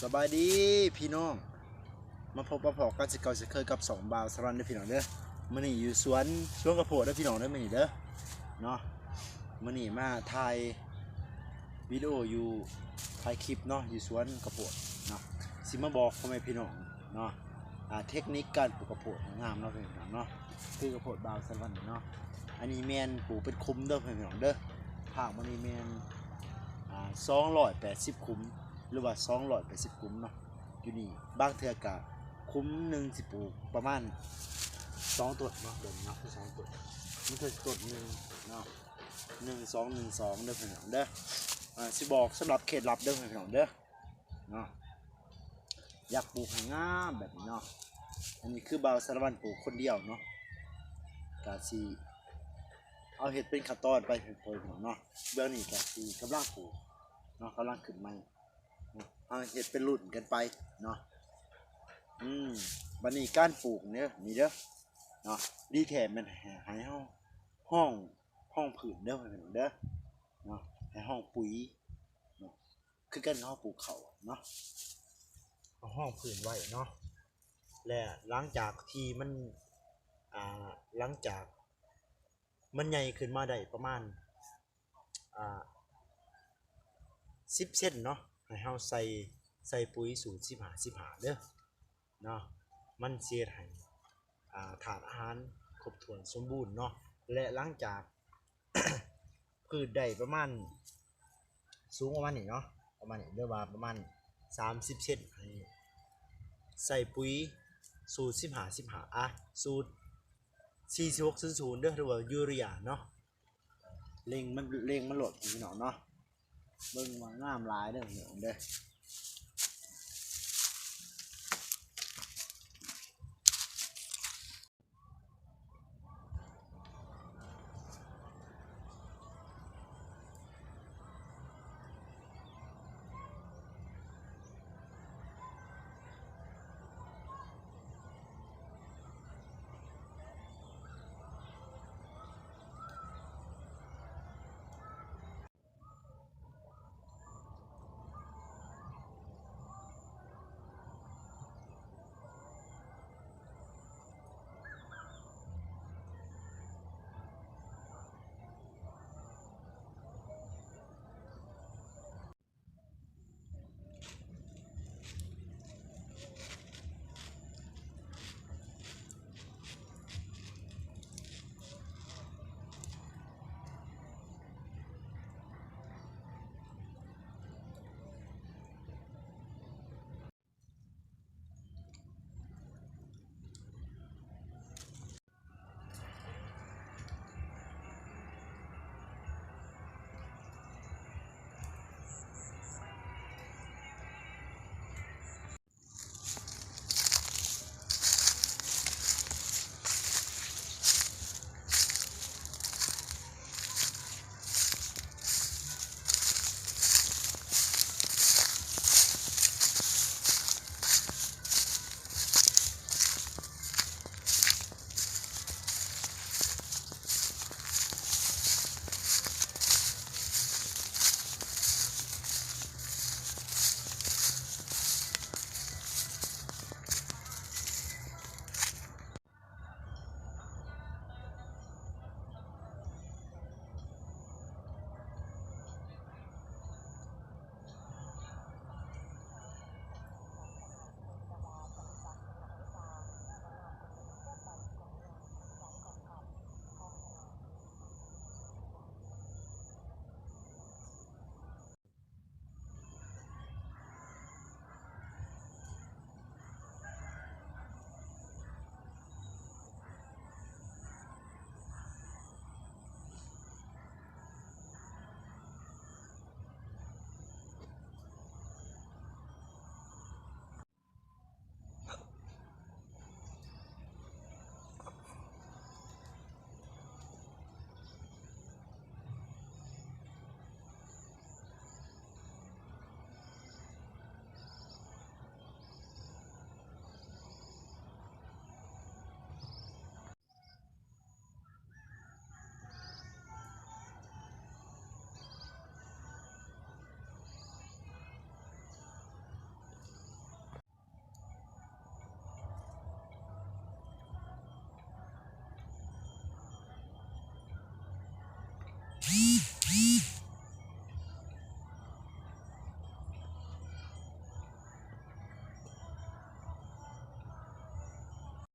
สบายดีพี่น้อง มาพบประพอกันสิเก่าสิเคยกับสองบาวสรันเด้อพี่น้องเด้อมื้อนี้อยู่สวนสวนกระโพดเด้อพี่น้องเด้อมื้อนี้เด้อเนาะมื้อนี้มาถ่ายวิดีโออยู่ถ่ายคลิปเนาะอยู่สวนกระโพดเนาะสิมาบอกพ่อแม่พี่น้องเนาะอ่าเทคนิคการปลูกกระโพดงามเนาะพี่น้องเนาะคือกระโพดบาวสรันเนาะอันนี้แมนปลูกเป็นคุ้มเด้อพี่น้องเด้อภาคมันนี้แมนอ่า280คุ้ม หรือว่าสองร้อยแปดสิบคุ้มเนาะอยู่นี่บางเทือกะคุ้มหนึ่งสิปลูกประมาณสองต้นเนาะเดิมเนาะสองต้นมันคือต้นหนึ่งเนาะหนึ่งสองหนึ่งสองเด้อพี่น้องเด้ออ่าสิบอกสำหรับเขตลับเด้อพี่น้องเด้อเนาะอยากปลูกให้งามแบบนี้เนาะอันนี้คือบาวสารวัตรปลูกคนเดียวเนาะกาสีเอาเห็ดเป็นขั้นตอนไปเป็นโปรยพี่องเนาะเบื้องนี้กาสีกำลังปลูกเนาะกำลังขึ้นใหม่ เอาเห็ดเป็นรุ่นกันไปเนาะอืมบันนี้การปลูกเนี่ยนี่เด้อเนาะดีแถมมันให้ให้องห้องห้องผืนเด้อพี่น้องเด้อเนาะให้ห้องปุ๋ยเนาะคือกันเขาปลูกเขาเนาะเอาห้องผืนไว้เนาะและหลังจากที่มันอ่าหลังจาก มันใหญ่ขึ้นมาได้ประมาณอ่าสิบเส้นเนาะ ให้เฮาใส่ใส่ปุ๋ยสูตรสิบหาสิบหาเด้อเนาะมันเสียให้ถาดอาหารครบถ้วนสมบูรณ์เนาะและหลังจากพืชได้ประมาณสูงประมาณนี้เนาะประมาณนี้เรียว่าประมาณ 30เซนใส่ปุ๋ยสูตรสิบหาสิบหาอะสูตร46 0 0เด้อหรือว่ายูเรียเนาะเล็งมันเล็งมันหลดพี่น้องเนาะ เบิ่งว่างามหลายเด้อพี่น้องเด้อ